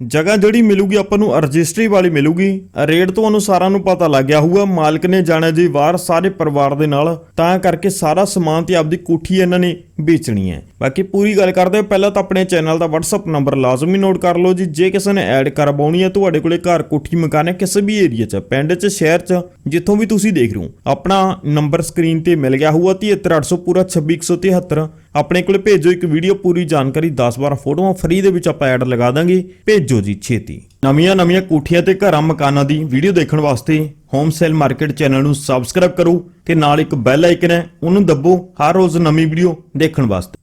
ਜਗ੍ਹਾ ਜਿਹੜੀ ਮਿਲੂਗੀ ਆਪਾਂ ਨੂੰ ਰਜਿਸਟਰੀ ਵਾਲੀ ਮਿਲੂਗੀ। ਰੇਟ ਤੁਹਾਨੂੰ ਸਾਰਿਆਂ ਨੂੰ ਪਤਾ ਲੱਗ ਗਿਆ ਹੋਊਗਾ, ਮਾਲਕ ਨੇ ਜਾਣਾ ਜੀ ਬਾਹਰ ਸਾਰੇ ਪਰਿਵਾਰ ਦੇ ਨਾਲ, ਤਾਂ ਕਰਕੇ ਸਾਰਾ ਸਮਾਨ ਤੇ ਆਪਦੀ ਕੋਠੀ ਇਹਨਾਂ ਨੇ ਵੇਚਣੀ ਹੈ। ਬਾਕੀ ਪੂਰੀ ਗੱਲ ਕਰਦੇ ਹਾਂ ਪਹਿਲਾਂ ਤਾਂ ਆਪਣੇ ਚੈਨਲ ਦਾ WhatsApp ਨੰਬਰ ਲਾਜ਼ਮੀ ਨੋਟ ਕਰ ਲਓ ਜੀ। ਜੇ ਕਿਸੇ ਨੇ ਐਡ ਕਰਵਾਉਣੀ ਹੈ, ਤੁਹਾਡੇ ਕੋਲੇ ਘਰ ਕੋਠੀ ਮਕਾਨ ਹੈ ਕਿਸੇ ਵੀ ਏਰੀਆ 'ਚ, ਪਿੰਡ 'ਚ, ਸ਼ਹਿਰ 'ਚ, ਜਿੱਥੋਂ ਵੀ ਤੁਸੀਂ ਦੇਖ ਰਹੇ ਹੋ। ਆਪਣਾ ਨੰਬਰ ਸਕਰੀਨ ਤੇ ਮਿਲ ਗਿਆ ਹੋਊਗਾ 73800 ਪੂਰਾ 26173 ਆਪਣੇ ਕੋਲ ਭੇਜੋ ਇੱਕ ਵੀਡੀਓ, ਪੂਰੀ ਜਾਣਕਾਰੀ 10-12 ਫੋਟੋਆਂ, ਫ੍ਰੀ ਦੇ ਵਿੱਚ ਆਪਾਂ ਐਡ ਲਗਾ ਦਾਂਗੇ। ਭੇਜੋ ਜੀ ਛੇਤੀ। ਨਵੀਆਂ ਨਵੀਆਂ ਕੋਠੀਆਂ ਤੇ ਘਰਾਂ ਮਕਾਨਾਂ ਦੀ ਵੀਡੀਓ ਦੇਖਣ ਵਾਸਤੇ ਹੋਮ ਸੇਲ ਮਾਰਕੀਟ ਚੈਨਲ ਨੂੰ ਸਬਸਕ੍ਰਾਈਬ ਕਰੋ ਤੇ ਨਾਲ ਇੱਕ ਬੈਲ ਆਈਕਨ ਹੈ, ਉਹਨੂੰ ਦੱਬੋ ਹਰ ਰੋਜ਼ ਨਵੀਂ ਵੀਡੀਓ ਦੇਖਣ ਵਾਸਤੇ।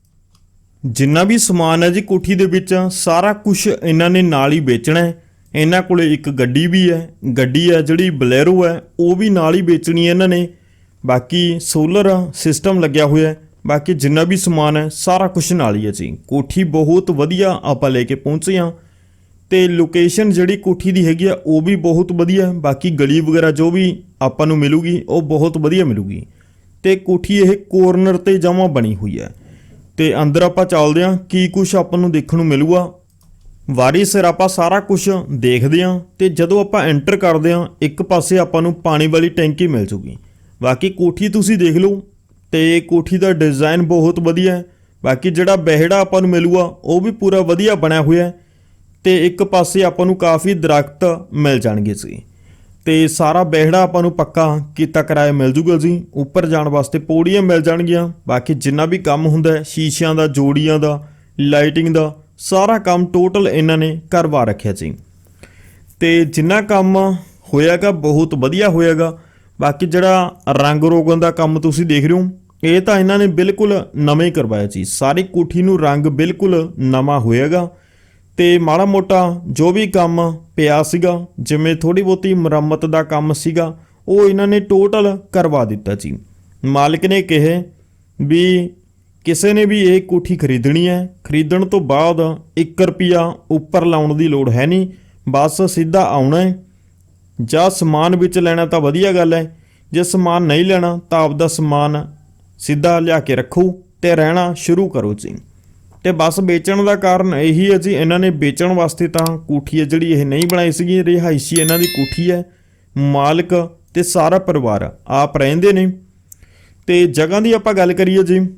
ਜਿੰਨਾ ਵੀ ਸਮਾਨ ਹੈ ਜੀ ਕੋਠੀ ਦੇ ਵਿੱਚ, ਸਾਰਾ ਕੁਝ ਇਹਨਾਂ ਨੇ ਨਾਲ ਹੀ ਵੇਚਣਾ ਹੈ। ਇਹਨਾਂ ਕੋਲੇ ਇੱਕ ਗੱਡੀ ਵੀ ਹੈ, ਗੱਡੀ ਹੈ ਜਿਹੜੀ ਬਲੈਰੋ ਹੈ, ਉਹ ਵੀ ਨਾਲ ਹੀ ਵੇਚਣੀ ਹੈ ਇਹਨਾਂ ਨੇ। ਬਾਕੀ ਸੋਲਰ ਸਿਸਟਮ ਲੱਗਿਆ ਹੋਇਆ ਹੈ। ਬਾਕੀ ਜਿੰਨਾ ਵੀ ਸਮਾਨ ਹੈ, ਸਾਰਾ ਕੁਝ ਨਾਲ ਹੀ ਹੈ ਜੀ। ਕੋਠੀ ਬਹੁਤ ਵਧੀਆ ਆਪਾਂ ਲੈ ਕੇ ਪਹੁੰਚੇ ਹਾਂ। ਤੇ ਲੋਕੇਸ਼ਨ ਜਿਹੜੀ ਕੋਠੀ ਦੀ ਹੈਗੀ ਆ, ਉਹ ਵੀ ਬਹੁਤ ਵਧੀਆ ਬਾਕੀ ਗਲੀ ਵਗੈਰਾ ਜੋ ਵੀ ਆਪਾਂ ਨੂੰ ਮਿਲੂਗੀ, ਉਹ ਬਹੁਤ ਵਧੀਆ ਮਿਲੂਗੀ। ਤੇ ਕੋਠੀ ਇਹ ਕੋਰਨਰ ਤੇ ਜਮਾ ਬਣੀ ਹੋਈ ਹੈ। ਤੇ ਅੰਦਰ ਆਪਾਂ ਚੱਲਦੇ ਹਾਂ, ਕੀ ਕੁਝ ਆਪਾਂ ਨੂੰ ਦੇਖਣ ਨੂੰ ਮਿਲੂਗਾ। ਵਾਰੀ ਸਿਰ ਆਪਾਂ ਸਾਰਾ ਕੁਝ ਦੇਖਦੇ ਹਾਂ ਤੇ ਜਦੋਂ ਆਪਾਂ ਐਂਟਰ ਕਰਦੇ ਹਾਂ, ਇੱਕ ਪਾਸੇ ਆਪਾਂ ਨੂੰ ਪਾਣੀ ਵਾਲੀ ਟੈਂਕੀ ਮਿਲ ਜੂਗੀ। ਬਾਕੀ ਕੋਠੀ ਤੁਸੀਂ ਦੇਖ ਲਓ ਤੇ ਕੋਠੀ ਦਾ ਡਿਜ਼ਾਈਨ ਬਹੁਤ ਵਧੀਆ ਹੈ। ਬਾਕੀ ਜਿਹੜਾ ਬਹਿੜਾ ਆਪਾਂ ਨੂੰ ਮਿਲੂਗਾ, ਉਹ ਵੀ ਪੂਰਾ ਵਧੀਆ ਬਣਿਆ ਹੋਇਆ ਹੈ ਤੇ ਇੱਕ ਪਾਸੇ ਆਪਾਂ ਨੂੰ ਕਾਫੀ ਦਰਖਤ ਮਿਲ ਜਾਣਗੇ ਸੀ ਤੇ ਸਾਰਾ ਬਹਿੜਾ ਆਪਾਂ ਨੂੰ ਪੱਕਾ ਕੀਤਾ ਕਰਾਇਆ ਮਿਲ ਜੂਗਾ ਜੀ। ਉੱਪਰ ਜਾਣ ਵਾਸਤੇ ਪੌੜੀਆਂ ਮਿਲ ਜਾਣਗੀਆਂ। ਬਾਕੀ ਜਿੰਨਾ ਵੀ ਕੰਮ ਹੁੰਦਾ ਹੈ, ਸ਼ੀਸ਼ਿਆਂ ਦਾ, ਜੋੜੀਆਂ ਦਾ ਲਾਈਟਿੰਗ ਦਾ, ਸਾਰਾ ਕੰਮ ਟੋਟਲ ਇਹਨਾਂ ਨੇ ਕਰਵਾ ਰੱਖਿਆ ਜੀ। ਤੇ ਜਿੰਨਾ ਕੰਮ ਹੋਇਆਗਾ, ਬਹੁਤ ਵਧੀਆ ਹੋਇਆਗਾ। ਬਾਕੀ ਜਿਹੜਾ ਰੰਗ ਰੋਗਨ ਦਾ ਕੰਮ ਤੁਸੀਂ ਦੇਖ ਰਹੇ ਹੋ, ਇਹ ਤਾਂ ਇਹਨਾਂ ਨੇ ਬਿਲਕੁਲ ਨਵੇਂ ਹੀ ਕਰਵਾਇਆ ਜੀ ਸਾਰੀ ਕੋਠੀ ਨੂੰ ਰੰਗ ਬਿਲਕੁਲ ਨਵਾਂ ਹੋਏਗਾ ਤੇ ਮਾੜਾ ਮੋਟਾ ਜੋ ਵੀ ਕੰਮ ਪਿਆ ਸੀਗਾ, ਜਿਵੇਂ ਥੋੜੀ ਬਹੁਤੀ ਮੁਰੰਮਤ ਦਾ ਕੰਮ ਸੀਗਾ, ਉਹ ਇਹਨਾਂ ਨੇ ਟੋਟਲ ਕਰਵਾ ਦਿੱਤਾ ਜੀ ਮਾਲਕ ਨੇ ਕਿਹਾ ਵੀ ਕਿਸੇ ਨੇ ਵੀ ਇਹ ਕੋਠੀ ਖਰੀਦਣੀ ਹੈ, ਖਰੀਦਣ ਤੋਂ ਬਾਅਦ 1 ਰੁਪਿਆ ਉੱਪਰ ਲਾਉਣ ਦੀ ਲੋੜ ਹੈ ਨਹੀਂ, ਬਸ ਸਿੱਧਾ ਆਉਣਾ ਹੈ। ਜਾਂ ਸਮਾਨ ਵਿੱਚ ਲੈਣਾ ਤਾਂ ਵਧੀਆ ਗੱਲ ਹੈ। ਜੇ ਸਮਾਨ ਨਹੀਂ ਲੈਣਾ ਤਾਂ ਆਪਦਾ ਸਮਾਨ ਸਿੱਧਾ ਲਿਆ ਕੇ ਰੱਖੋ ਤੇ ਰਹਿਣਾ ਸ਼ੁਰੂ ਕਰੋ ਜੀ। ਤੇ ਬਸ ਵੇਚਣ ਦਾ ਕਾਰਨ ਇਹੀ ਹੈ ਜੀ, ਇਹਨਾਂ ਨੇ ਵੇਚਣ ਵਾਸਤੇ ਤਾਂ ਕੋਠੀ ਹੈ ਜਿਹੜੀ ਇਹ ਨਹੀਂ ਬਣਾਈ ਸੀਗੀ, ਰਿਹਾਇਸ਼ੀ ਇਹਨਾਂ ਦੀ ਕੋਠੀ ਹੈ। ਮਾਲਕ ਤੇ ਸਾਰਾ ਪਰਿਵਾਰ ਆਪ ਰਹਿੰਦੇ ਨੇ। ਤੇ ਜਗ੍ਹਾ ਦੀ ਆਪਾਂ ਗੱਲ ਕਰੀਏ ਜੀ,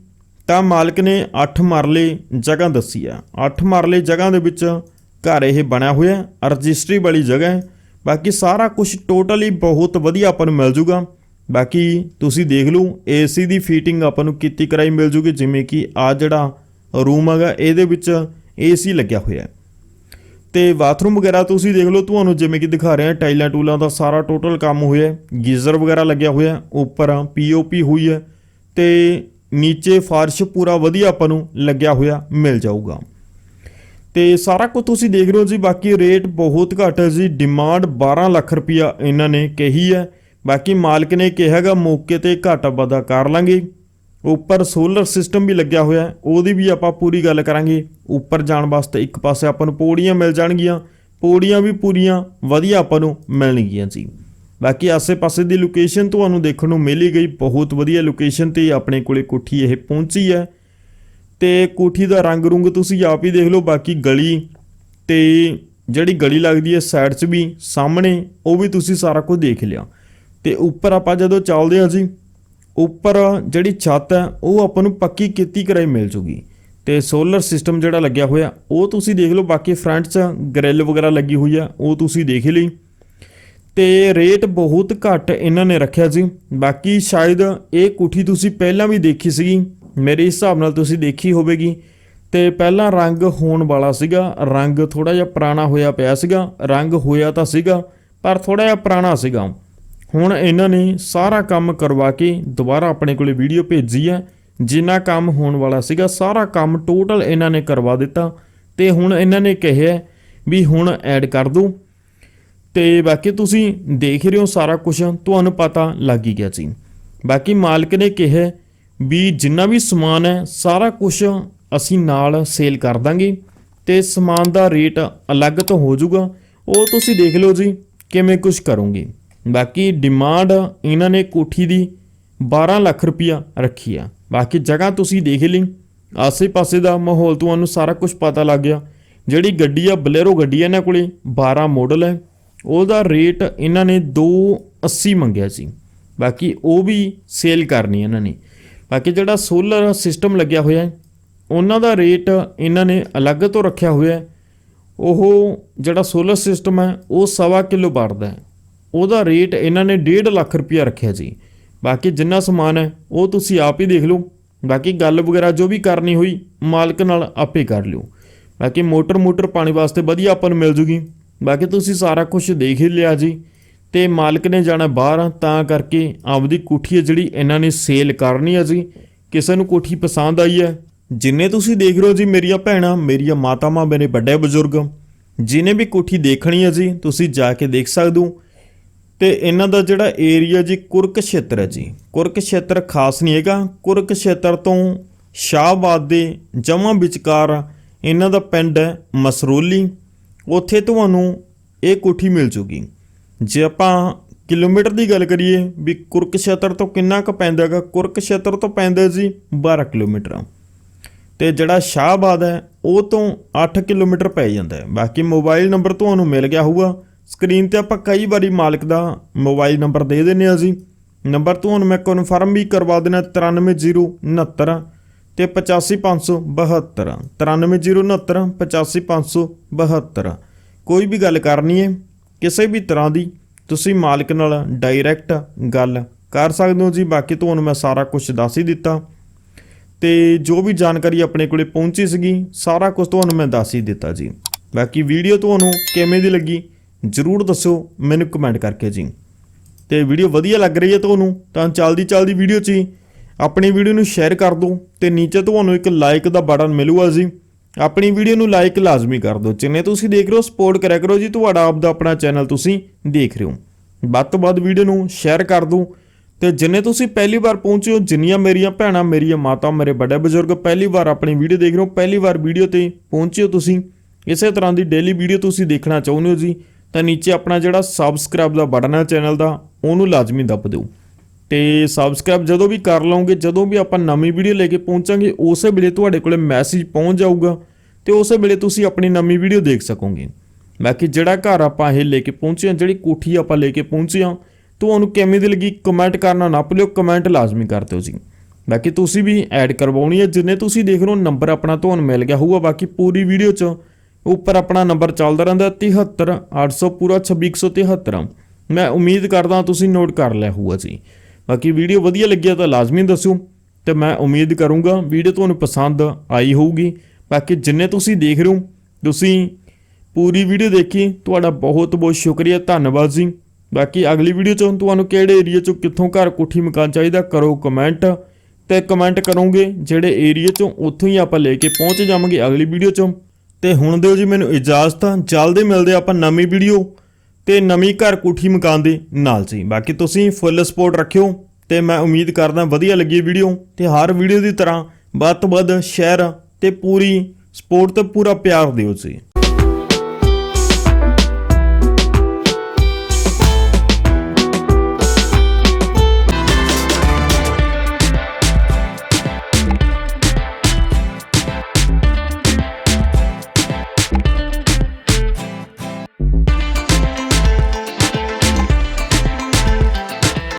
ਤਾਂ ਮਾਲਕ ਨੇ 8 ਮਰਲੇ ਜਗ੍ਹਾ ਦੱਸੀ ਆ 8 ਮਰਲੇ ਜਗ੍ਹਾ ਦੇ ਵਿੱਚ ਘਰ ਇਹ ਬਣਿਆ ਹੋਇਆ, ਰਜਿਸਟਰੀ ਵਾਲੀ ਜਗ੍ਹਾ ਹੈ। ਬਾਕੀ ਸਾਰਾ ਕੁਝ ਟੋਟਲੀ ਬਹੁਤ ਵਧੀਆ ਆਪਾਂ ਨੂੰ ਮਿਲ ਜੂਗਾ। ਬਾਕੀ ਤੁਸੀਂ ਦੇਖ ਲਓ ਏਸੀ ਦੀ ਫੀਟਿੰਗ ਆਪਾਂ ਨੂੰ ਕੀਤੀ ਕਰਾਈ ਮਿਲ ਜੂਗੀ ਜਿਵੇਂ ਕਿ ਆ ਜਿਹੜਾ ਰੂਮ ਹੈਗਾ ਇਹਦੇ ਵਿੱਚ ਏਸੀ ਲੱਗਿਆ ਹੋਇਆ ਹੈ। ਤੇ ਬਾਥਰੂਮ ਵਗੈਰਾ ਤੁਸੀਂ ਦੇਖ ਲਓ ਤੁਹਾਨੂੰ ਜਿਵੇਂ ਕਿ ਦਿਖਾ ਰਹੇ ਟਾਈਲਾਂ ਟੂਲਾਂ ਦਾ ਸਾਰਾ ਟੋਟਲ ਕੰਮ ਹੋਇਆ ਗੀਜ਼ਰ ਵਗੈਰਾ ਲੱਗਿਆ ਹੋਇਆ ਹੈ, ਉੱਪਰ ਪੀਓਪੀ ਹੋਈ ਹੈ। ਤੇ ਨੀਚੇ ਫਾਰਸ਼ ਪੂਰਾ ਵਧੀਆ ਆਪਾਂ ਨੂੰ ਲੱਗਿਆ ਹੋਇਆ ਮਿਲ ਜਾਊਗਾ। ਤੇ ਸਾਰਾ ਕੁਝ ਤੁਸੀਂ ਦੇਖ ਰਹੇ ਹੋ ਜੀ, ਬਾਕੀ ਰੇਟ ਬਹੁਤ ਘੱਟ ਹੈ ਜੀ ਡਿਮਾਂਡ 12 ਲੱਖ ਰੁਪਇਆ ਇਹਨਾਂ ਨੇ ਕਹੀ ਹੈ। ਬਾਕੀ ਮਾਲਕ ਨੇ ਕਿਹਾਗਾ ਮੌਕੇ ਤੇ ਘਾਟਾ ਵਾਧਾ ਕਰ ਲਾਂਗੇ। ਉੱਪਰ ਸੋਲਰ ਸਿਸਟਮ ਵੀ ਲੱਗਿਆ ਹੋਇਆ ਉਹਦੀ ਵੀ ਆਪਾਂ ਪੂਰੀ ਗੱਲ ਕਰਾਂਗੇ। ਉੱਪਰ ਜਾਣ ਵਾਸਤੇ ਇੱਕ ਪਾਸੇ ਆਪਾਂ ਨੂੰ ਪੌੜੀਆਂ ਮਿਲ ਜਾਣਗੀਆਂ, ਪੌੜੀਆਂ ਵੀ ਪੂਰੀਆਂ ਵਧੀਆ ਆਪਾਂ ਨੂੰ ਮਿਲਣਗੀਆਂ ਜੀ। ਬਾਕੀ ਆਸੇ-ਪਾਸੇ ਦੀ ਲੋਕੇਸ਼ਨ ਤੁਹਾਨੂੰ ਦੇਖਣ ਨੂੰ ਮਿਲੀ ਗਈ, ਬਹੁਤ ਵਧੀਆ ਲੋਕੇਸ਼ਨ ਤੇ ਆਪਣੇ ਕੋਲੇ ਕੋਠੀ ਇਹ ਪਹੁੰਚੀ ਹੈ। ਤੇ ਕੋਠੀ ਦਾ ਰੰਗ ਰੁੰਗ ਤੁਸੀਂ ਆਪ ਹੀ ਦੇਖ ਲਓ, ਬਾਕੀ ਗਲੀ ਤੇ ਜਿਹੜੀ ਗਲੀ ਲੱਗਦੀ ਹੈ ਸਾਈਡ 'ਚ ਵੀ, ਸਾਹਮਣੇ ਉਹ ਵੀ ਤੁਸੀਂ ਸਾਰਾ ਕੁਝ ਦੇਖ ਲਿਆ। ਤੇ ਉੱਪਰ ਆਪਾਂ ਜਦੋਂ ਚੱਲਦੇ ਹਾਂ ਜੀ, ਉੱਪਰ ਜਿਹੜੀ ਛੱਤ ਹੈ, ਉਹ ਆਪਾਂ ਨੂੰ ਪੱਕੀ ਕੀਤੀ ਕਰਾਈ ਮਿਲ ਜੂਗੀ। ਤੇ ਸੋਲਰ ਸਿਸਟਮ ਜਿਹੜਾ ਲੱਗਿਆ ਹੋਇਆ, ਉਹ ਤੁਸੀਂ ਦੇਖ ਲਓ, ਬਾਕੀ ਫਰੰਟ 'ਚ ਗ੍ਰਿਲ ਵਗੈਰਾ ਲੱਗੀ ਹੋਈ ਆ ਉਹ ਤੁਸੀਂ ਦੇਖ ਲਈ। ਤੇ ਰੇਟ ਬਹੁਤ ਘੱਟ ਇਹਨਾਂ ਨੇ ਰੱਖਿਆ ਸੀ ਬਾਕੀ ਸ਼ਾਇਦ ਇਹ ਕੋਠੀ ਤੁਸੀਂ ਪਹਿਲਾਂ ਵੀ ਦੇਖੀ ਸੀਗੀ ਮੇਰੇ ਹਿਸਾਬ ਨਾਲ ਤੁਸੀਂ ਦੇਖੀ ਹੋਵੇਗੀ, ਤੇ ਪਹਿਲਾਂ ਰੰਗ ਹੋਣ ਵਾਲਾ ਸੀਗਾ, ਰੰਗ ਥੋੜਾ ਜਿਹਾ ਪੁਰਾਣਾ ਹੋਇਆ ਪਿਆ ਸੀਗਾ, ਰੰਗ ਹੋਇਆ ਤਾਂ ਸੀਗਾ, ਪਰ ਥੋੜਾ ਜਿਹਾ ਪੁਰਾਣਾ ਸੀਗਾ। ਹੁਣ ਇਹਨਾਂ ਨੇ ਸਾਰਾ ਕੰਮ ਕਰਵਾ ਕੇ ਦੁਬਾਰਾ ਆਪਣੇ ਕੋਲੇ ਵੀਡੀਓ ਭੇਜੀ ਹੈ, ਜਿੰਨਾ ਕੰਮ ਹੋਣ ਵਾਲਾ ਸੀਗਾ, ਸਾਰਾ ਕੰਮ ਟੋਟਲ ਇਹਨਾਂ ਨੇ ਕਰਵਾ ਦਿੱਤਾ। ਤੇ ਹੁਣ ਇਹਨਾਂ ਨੇ ਕਿਹਾ ਵੀ ਹੁਣ ਐਡ ਕਰ ਦੋ ਤੇ ਬਾਕੀ ਤੁਸੀਂ ਦੇਖ ਰਹੇ ਹੋ ਸਾਰਾ ਕੁਝ ਤੁਹਾਨੂੰ ਪਤਾ ਲੱਗ ਹੀ ਗਿਆ ਜੀ ਬਾਕੀ ਮਾਲਕ ਨੇ ਕਿਹਾ ਵੀ ਜਿੰਨਾ ਵੀ ਸਮਾਨ ਹੈ, ਸਾਰਾ ਕੁਝ ਅਸੀਂ ਨਾਲ ਸੇਲ ਕਰ ਦਾਂਗੇ ਤੇ ਸਮਾਨ ਦਾ ਰੇਟ ਅਲੱਗ ਤੋਂ ਹੋ ਜਾਊਗਾ। ਉਹ ਤੁਸੀਂ ਦੇਖ ਲਓ ਜੀ, ਕਿਵੇਂ ਕੁਝ ਕਰੋਗੇ। ਬਾਕੀ ਡਿਮਾਂਡ ਇਹਨਾਂ ਨੇ ਕੋਠੀ ਦੀ 12 ਲੱਖ ਰੁਪਇਆ ਰੱਖੀ ਆ। ਬਾਕੀ ਜਗ੍ਹਾ ਤੁਸੀਂ ਦੇਖ ਲਈ, ਆਸੇ-ਪਾਸੇ ਦਾ ਮਾਹੌਲ ਤੁਹਾਨੂੰ ਸਾਰਾ ਕੁਝ ਪਤਾ ਲੱਗ ਗਿਆ। ਜਿਹੜੀ ਗੱਡੀ ਆ, ਬਲੇਰੋ ਗੱਡੀ ਆ ਇਹਨਾਂ ਕੋਲੇ 12 ਮਾਡਲ ਹੈ। ਉਹਦਾ ਰੇਟ ਇਹਨਾਂ ਨੇ 280 ਮੰਗਿਆ ਸੀ। ਬਾਕੀ ਉਹ ਵੀ ਸੇਲ ਕਰਨੀ ਇਹਨਾਂ ਨੇ। ਬਾਕੀ ਜਿਹੜਾ ਸੋਲਰ ਸਿਸਟਮ ਲੱਗਿਆ ਹੋਇਆ ਹੈ, ਉਹਨਾਂ ਦਾ ਰੇਟ ਇਹਨਾਂ ਨੇ ਅਲੱਗ ਤੋਂ ਰੱਖਿਆ ਹੋਇਆ ਹੈ। ਉਹ ਜਿਹੜਾ ਸੋਲਰ ਸਿਸਟਮ ਹੈ, ਉਹ ਸਵਾ ਕਿਲੋ ਵਾਟ ਹੈ। ਉਹਦਾ ਰੇਟ ਇਹਨਾਂ ਨੇ 1.5 ਲੱਖ ਰੁਪਇਆ ਰੱਖਿਆ ਜੀ। ਬਾਕੀ ਜਿੰਨਾ ਸਮਾਨ ਹੈ, ਉਹ ਤੁਸੀਂ ਆਪ ਹੀ ਦੇਖ ਲਓ। ਬਾਕੀ ਗੱਲ ਵਗੈਰਾ ਜੋ ਵੀ ਕਰਨੀ ਹੋਈ, ਮਾਲਕ ਨਾਲ ਆਪੇ ਕਰ ਲਿਓ। ਬਾਕੀ ਮੋਟਰ ਮੋਟਰ ਪਾਣੀ ਵਾਸਤੇ ਵਧੀਆ ਆਪਾਂ ਨੂੰ ਮਿਲ ਜੂਗੀ। ਬਾਕੀ ਤੁਸੀਂ ਸਾਰਾ ਕੁਝ ਦੇਖ ਹੀ ਲਿਆ ਜੀ। ਤੇ ਮਾਲਕ ਨੇ ਜਾਣਾ ਬਾਹਰ ਤਾਂ ਕਰਕੇ ਆਪਦੀ ਕੋਠੀ ਹੈ ਜਿਹੜੀ ਇਹਨਾਂ ਨੇ ਸੇਲ ਕਰਨੀ ਹੈ ਜੀ, ਕਿਸੇ ਨੂੰ ਕੋਠੀ ਪਸੰਦ ਆਈ ਹੈ ਜਿੰਨੇ ਤੁਸੀਂ ਦੇਖ ਰਹੇ ਹੋ ਜੀ ਮੇਰੀਆਂ ਭੈਣਾਂ, ਮੇਰੀਆਂ ਮਾਤਾਵਾਂ, ਮੇਰੇ ਵੱਡੇ ਬਜ਼ੁਰਗ, ਜਿਨੇ ਵੀ ਕੋਠੀ ਦੇਖਣੀ ਹੈ ਜੀ, ਤੁਸੀਂ ਜਾ ਕੇ ਦੇਖ ਸਕਦੇ ਹੋ। ਤੇ ਇਹਨਾਂ ਦਾ ਜਿਹੜਾ ਏਰੀਆ ਜੀ ਕੁਰਕਸ਼ੇਤਰ ਹੈ ਜੀ। ਕੁਰਕਸ਼ੇਤਰ ਖਾਸ ਨਹੀਂ ਹੈਗਾ ਕੁਰਕਸ਼ੇਤਰ ਤੋਂ ਸ਼ਾਹਬਾਦ ਦੇ ਜਮਾਂ ਵਿਚਕਾਰ ਇਹਨਾਂ ਦਾ ਪਿੰਡ ਹੈ ਮਸਰੋਲੀ। ਉੱਥੇ ਤੁਹਾਨੂੰ ਇਹ ਕੋਠੀ ਮਿਲ ਜੂਗੀ। ਜੇ ਆਪਾਂ ਕਿਲੋਮੀਟਰ ਦੀ ਗੱਲ ਕਰੀਏ ਵੀ ਕੁਰਕਸ਼ੇਤਰ ਤੋਂ ਕਿੰਨਾ ਕੁ ਪੈਂਦਾ ਹੈਗਾ ਕੁਰਕਸ਼ੇਤਰ ਤੋਂ ਪੈਂਦਾ ਜੀ 12 ਕਿਲੋਮੀਟਰ। ਤੇ ਜਿਹੜਾ ਸ਼ਾਹਬਾਦ ਹੈ, ਉਹ ਤੋਂ 8 ਕਿਲੋਮੀਟਰ ਪੈ ਜਾਂਦਾ ਹੈ। ਬਾਕੀ ਮੋਬਾਈਲ ਨੰਬਰ ਤੁਹਾਨੂੰ ਮਿਲ ਗਿਆ ਹੋਊਗਾ। ਸਕਰੀਨ ਤੇ ਆਪਾਂ ਕਈ ਵਾਰੀ ਮਾਲਕ ਦਾ ਮੋਬਾਈਲ ਨੰਬਰ ਦੇ ਦਿੰਨੇ ਆ ਜੀ। ਨੰਬਰ ਤੁਹਾਨੂੰ ਮੈਂ ਕਨਫਰਮ ਵੀ ਕਰਵਾ ਦੇਣਾ 93069 ਤੇ 85572 93069 85572 ਕੋਈ ਵੀ ਗੱਲ ਕਰਨੀ ਹੈ ਕਿਸੇ ਵੀ ਤਰ੍ਹਾਂ ਦੀ ਤੁਸੀਂ ਮਾਲਕ ਨਾਲ ਡਾਇਰੈਕਟ ਗੱਲ ਕਰ ਸਕਦੇ ਹੋ ਜੀ। ਬਾਕੀ ਤੁਹਾਨੂੰ ਮੈਂ ਸਾਰਾ ਕੁਝ ਦੱਸ ਹੀ ਦਿੱਤਾ। ਤੇ ਜੋ ਵੀ ਜਾਣਕਾਰੀ ਆਪਣੇ ਕੋਲੇ ਪਹੁੰਚੀ ਸੀਗੀ, ਸਾਰਾ ਕੁਝ ਤੁਹਾਨੂੰ ਮੈਂ ਦੱਸ ਹੀ ਦਿੱਤਾ ਜੀ। ਬਾਕੀ ਵੀਡੀਓ ਤੁਹਾਨੂੰ ਕਿਵੇਂ ਦੀ ਲੱਗੀ, ਜਰੂਰ ਦੱਸੋ ਮੈਨੂੰ ਕਮੈਂਟ ਕਰਕੇ ਜੀ। ਤੇ ਵੀਡੀਓ ਵਧੀਆ ਲੱਗ ਰਹੀ ਹੈ ਤੁਹਾਨੂੰ, ਤਾਂ ਚਲਦੀ ਚਲਦੀ ਵੀਡੀਓ 'ਚ ਹੀ ਆਪਣੀ ਵੀਡੀਓ ਨੂੰ ਸ਼ੇਅਰ ਕਰ ਦਿਓ ਤੇ ਨੀਚੇ ਤੁਹਾਨੂੰ ਇੱਕ ਲਾਈਕ ਦਾ ਬਟਨ ਮਿਲੂਗਾ ਜੀ। ਆਪਣੀ ਵੀਡੀਓ ਨੂੰ ਲਾਈਕ ਲਾਜ਼ਮੀ ਕਰ ਦਿਓ। ਜਿੰਨੇ ਤੁਸੀਂ ਦੇਖ ਰਹੇ ਹੋ ਸਪੋਰਟ ਕਰਿਆ ਕਰੋ ਜੀ। ਤੁਹਾਡਾ ਆਪ ਦਾ ਆਪਣਾ ਚੈਨਲ ਤੁਸੀਂ ਦੇਖ ਰਹੇ ਹੋ। ਵੱਧ ਤੋਂ ਵੱਧ ਵੀਡੀਓ ਨੂੰ ਸ਼ੇਅਰ ਕਰ ਦਿਓ। ਤੇ ਜਿੰਨੇ ਤੁਸੀਂ ਪਹਿਲੀ ਵਾਰ ਪਹੁੰਚੇ ਹੋ, ਜਿੰਨੀਆਂ ਮੇਰੀਆਂ ਭੈਣਾਂ, ਮੇਰੀਆਂ ਮਾਤਾ, ਮੇਰੇ ਵੱਡੇ ਬਜ਼ੁਰਗ ਪਹਿਲੀ ਵਾਰ ਆਪਣੀ ਵੀਡੀਓ ਦੇਖ ਰਹੇ ਹੋ, ਪਹਿਲੀ ਵਾਰ ਵੀਡੀਓ ਤੇ ਪਹੁੰਚੇ ਹੋ ਤੁਸੀਂ, ਇਸੇ ਤਰ੍ਹਾਂ ਦੀ ਡੇਲੀ ਵੀਡੀਓ ਤੁਸੀਂ ਦੇਖਣਾ ਚਾਹੁੰਦੇ ਹੋ ਜੀ, ਤਾਂ ਨੀਚੇ ਆਪਣਾ ਜਿਹੜਾ ਸਬਸਕ੍ਰਾਈਬ ਦਾ ਬਟਨ ਹੈ ਚੈਨਲ ਦਾ, ਉਹਨੂੰ ਲਾਜ਼ਮੀ ਦੱਬ ਦਿਓ। ਤੇ ਸਬਸਕ੍ਰਾਈਬ ਜਦੋਂ ਵੀ ਕਰ ਲਓਗੇ, ਜਦੋਂ ਵੀ ਆਪਾਂ ਨਵੀਂ ਵੀਡੀਓ ਲੈ ਕੇ ਪਹੁੰਚਾਂਗੇ, ਉਸੇ ਵੇਲੇ ਤੁਹਾਡੇ ਕੋਲੇ ਮੈਸੇਜ ਪਹੁੰਚ ਜਾਊਗਾ ਤੇ ਉਸੇ ਵੇਲੇ ਤੁਸੀਂ ਆਪਣੀ ਨਵੀਂ ਵੀਡੀਓ ਦੇਖ ਸਕੋਗੇ। ਬਾਕੀ ਜਿਹੜਾ ਘਰ ਆਪਾਂ ਇਹ ਲੈ ਕੇ ਪਹੁੰਚੇ ਹਾਂ, ਜਿਹੜੀ ਕੋਠੀ ਆਪਾਂ ਲੈ ਕੇ ਪਹੁੰਚੇ ਹਾਂ, ਤੁਹਾਨੂੰ ਕਿਵੇਂ ਦੀ ਲੱਗੀ ਕਮੈਂਟ ਕਰਨਾ ਨਾ ਭੁੱਲਿਓ ਕਮੈਂਟ ਲਾਜ਼ਮੀ ਕਰ ਦਿਓ ਜੀ। ਬਾਕੀ ਤੁਸੀਂ ਵੀ ਐਡ ਕਰਵਾਉਣੀ ਹੈ, ਜਿੰਨੇ ਤੁਸੀਂ ਦੇਖ ਰਹੇ ਹੋ ਨੰਬਰ ਆਪਣਾ ਤੁਹਾਨੂੰ ਮਿਲ ਗਿਆ ਹੋਊਗਾ। ਬਾਕੀ ਪੂਰੀ ਵੀਡੀਓ 'ਚ ਉੱਪਰ ਆਪਣਾ ਨੰਬਰ ਚੱਲਦਾ ਰਹਿੰਦਾ 73 800 ਪੂਰਾ 26173 ਮੈਂ ਉਮੀਦ ਕਰਦਾ ਤੁਸੀਂ ਨੋਟ ਕਰ ਲਿਆ ਹੋਊਗਾ ਜੀ। ਬਾਕੀ ਵੀਡੀਓ ਵਧੀਆ ਲੱਗਿਆ ਤਾਂ ਲਾਜ਼ਮੀ ਦੱਸੋ ਤੇ ਮੈਂ ਉਮੀਦ ਕਰੂੰਗਾ ਵੀਡੀਓ ਤੁਹਾਨੂੰ ਪਸੰਦ ਆਈ ਹੋਊਗੀ। ਬਾਕੀ ਜਿੰਨੇ ਤੁਸੀਂ ਦੇਖ ਰਹੇ ਹੋ, ਤੁਸੀਂ ਪੂਰੀ ਵੀਡੀਓ ਦੇਖੀ, ਤੁਹਾਡਾ ਬਹੁਤ ਬਹੁਤ ਸ਼ੁਕਰੀਆ, ਧੰਨਵਾਦ ਜੀ। ਬਾਕੀ ਅਗਲੀ ਵੀਡੀਓ ਚ ਤੁਹਾਨੂੰ ਕਿਹੜੇ ਏਰੀਆ ਚੋਂ ਕਿੱਥੋਂ ਘਰ ਕੋਠੀ ਮਕਾਨ ਚਾਹੀਦਾ, ਕਰੋ ਕਮੈਂਟ ਤੇ ਕਮੈਂਟ ਕਰੋਗੇ, ਜਿਹੜੇ ਏਰੀਆ ਚੋਂ ਉੱਥੋਂ ਹੀ ਆਪਾਂ ਲੈ ਕੇ ਪਹੁੰਚ ਜਾਵਾਂਗੇ ਅਗਲੀ ਵੀਡੀਓ ਚੋਂ। ਤੇ ਹੁਣ ਦਿਓ ਜੀ ਮੈਨੂੰ ਇਜਾਜ਼ਤ, ਜਲਦੀ ਮਿਲਦੇ ਆਪਾਂ ਨਵੀਂ ਵੀਡੀਓ ਤੇ ਨਵੀਂ ਘਰ ਕੋਠੀ ਮਕਾਨ ਦੇ ਨਾਲ ਸੀ ਬਾਕੀ ਤੁਸੀਂ ਫੁੱਲ ਸਪੋਰਟ ਰੱਖਿਓ ਤੇ ਮੈਂ ਉਮੀਦ ਕਰਦਾ ਵਧੀਆ ਲੱਗੀ ਵੀਡੀਓ ਤੇ ਹਰ ਵੀਡੀਓ ਦੀ ਤਰ੍ਹਾਂ ਵੱਧ ਤੋਂ ਵੱਧ ਸ਼ੇਅਰ ਤੇ ਪੂਰੀ ਸਪੋਰਟ ਤੇ ਪੂਰਾ ਪਿਆਰ ਦਿਓ ਜੀ